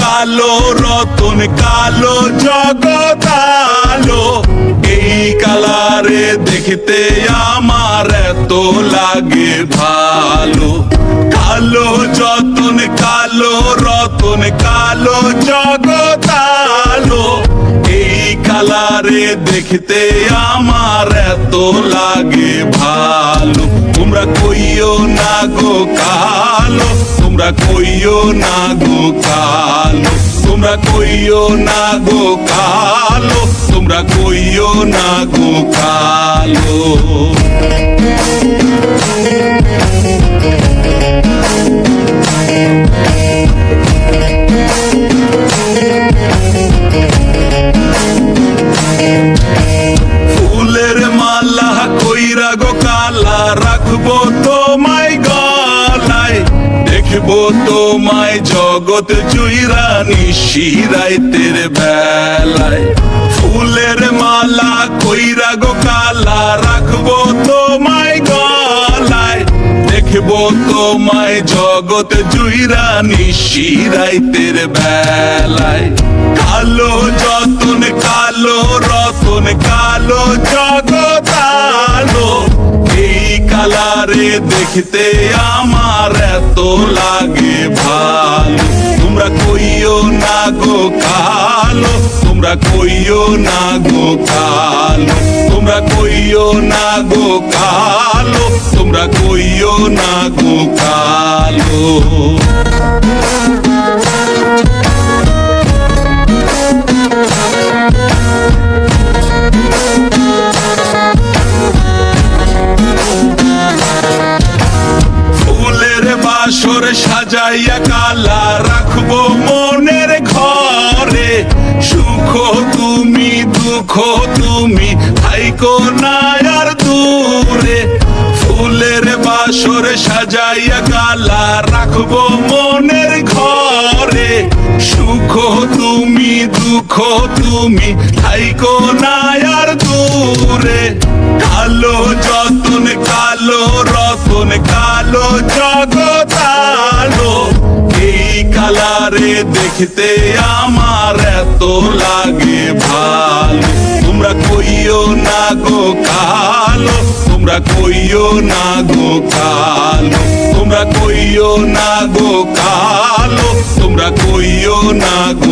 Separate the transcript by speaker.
Speaker 1: কালো, রতন কালো জগতালো এই কালারে দেখতে আমার এত লাগে ভালো। কালো যতন কালো, রতন কালো জগতালো এই কালারে দেখতে আমার এত লাগে ভালো। তোমরা কইও না গো কালো। তোমরা কইও না গো কালো, তোমরা কইও না গো কালো, তোমরা কইও না গো কালো। ফুলের মালা কইরা গো কালা রাখব গলায় দেখব তোমায় জগৎ জুইরা নিশিরাইতের বেলায়। ফুলের মালা কইরা গো কালা রাখব তোমায় গলায়। দেখব তোমায় জগৎ জুইরা নিশিরাইতের বেলায়। কালো যতন, কালো রতন, কালো জগতালো এই কালারে দেখতে আমার এত লাগে ভালো? তোমরা কইও না গো কালো। তোমরা কইও না গো কালো। তোমরা কইও না গো কালো। তোমরা কইও না গো কালো। সাজাইয়া কালা রাখব মনের ঘরে। সুখ তুমি, দুঃখ তুমি হাইকো না দূরে। ফুলের বাসর সাজাইয়া কালা রাখব মনের ঘরে। সুখ তুমি, দুঃখ তুমি হাইকো না আর দূরে। কালো দেখতে আমার এত লাগে ভালো তোমরা কইও না গো কালো তোমরা কইও না গো কালো তোমরা কইও না গো কালো তোমরা কইও না গো কালো